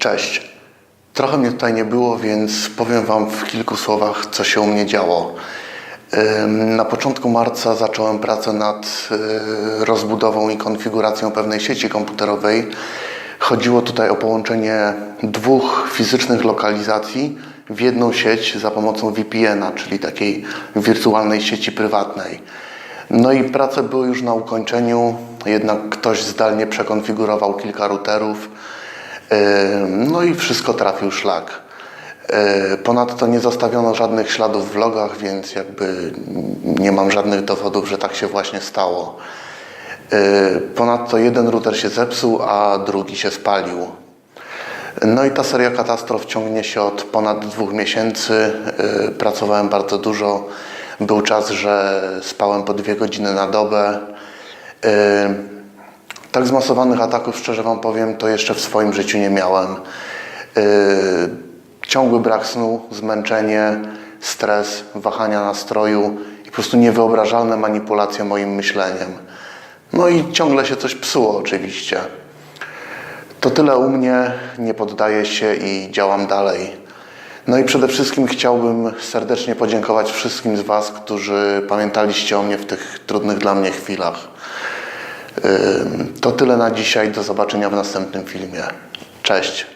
Cześć. Trochę mnie tutaj nie było, więc powiem Wam w kilku słowach, co się u mnie działo. Na początku marca zacząłem pracę nad y, rozbudową i konfiguracją pewnej sieci komputerowej. Chodziło tutaj o połączenie dwóch fizycznych lokalizacji w jedną sieć za pomocą VPN-a, czyli takiej wirtualnej sieci prywatnej. No i prace były już na ukończeniu, jednak ktoś zdalnie przekonfigurował kilka routerów. No i wszystko trafił szlak. Yy, Ponadto nie zostawiono żadnych śladów w logach, więc jakby nie mam żadnych dowodów, że tak się właśnie stało. Yy, Ponadto jeden router się zepsuł, a drugi się spalił. No i ta seria katastrof ciągnie się od ponad dwóch miesięcy. Yy, Pracowałem bardzo dużo. Był czas, że spałem po dwie godziny na dobę. Tak zmasowanych ataków, szczerze Wam powiem, to jeszcze w swoim życiu nie miałem. Yy, ciągły brak snu, zmęczenie, stres, wahania nastroju i po prostu niewyobrażalne manipulacje moim myśleniem. No i ciągle się coś psuło oczywiście. To tyle u mnie, nie poddaję się i działam dalej. No i przede wszystkim chciałbym serdecznie podziękować wszystkim z Was, którzy pamiętaliście o mnie w tych trudnych dla mnie chwilach. To tyle na dzisiaj. Do zobaczenia w następnym filmie. Cześć.